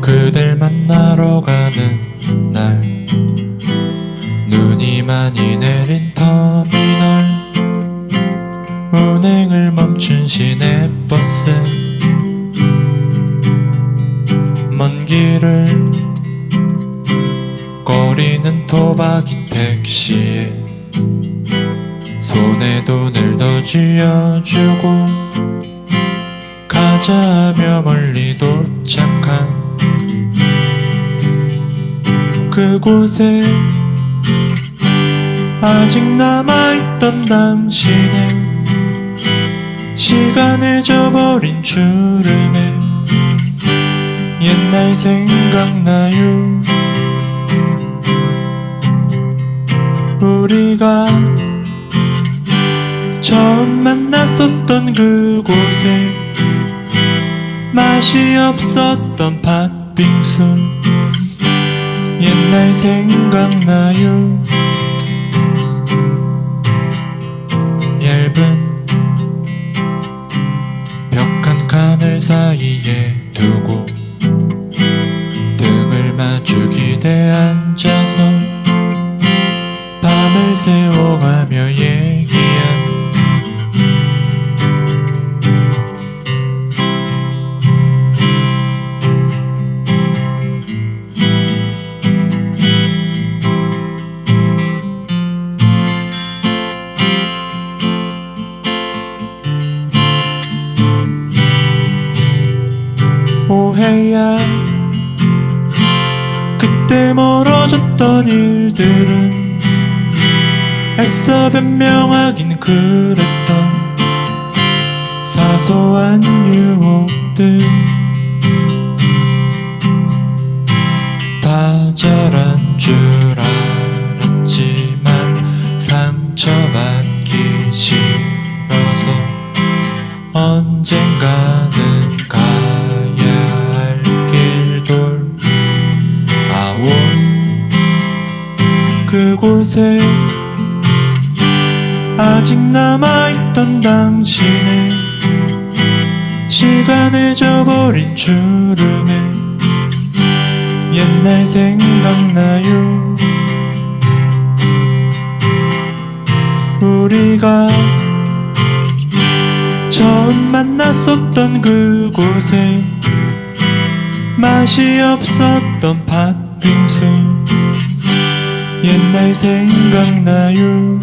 그댈 만나러 가는 날. 눈이 많이 내린 터미널. 운행을 멈춘 시내버스. 먼 길을 거리는 토박이 택시 손에 돈을 더 쥐어주고 가자며 멀리 도착한 그곳에 아직 남아있던 당신의 시간을 저버린 주름에 옛날 생각나요. 우리가 처음 만났었던 그곳에 맛이 없었던 팥빙수. 옛날 생각나요. 얇은 벽 한 칸을 사이에 두고 등을 마주 기대 앉아서 밤을 새워가며 얘 오해야 그때 멀어졌던 일들은 애써 변명하긴 그랬던 사소한 유혹들. 다 잘한 줄 알았지만 상처받기 싫어서 언젠가는 가 곳에 아직 남아있던 당신의 시간을 저버린 주름에 옛날 생각나요. 우리가 처음 만났었던 그곳에 맛이 없었던 팥빙수 옛날 생각나요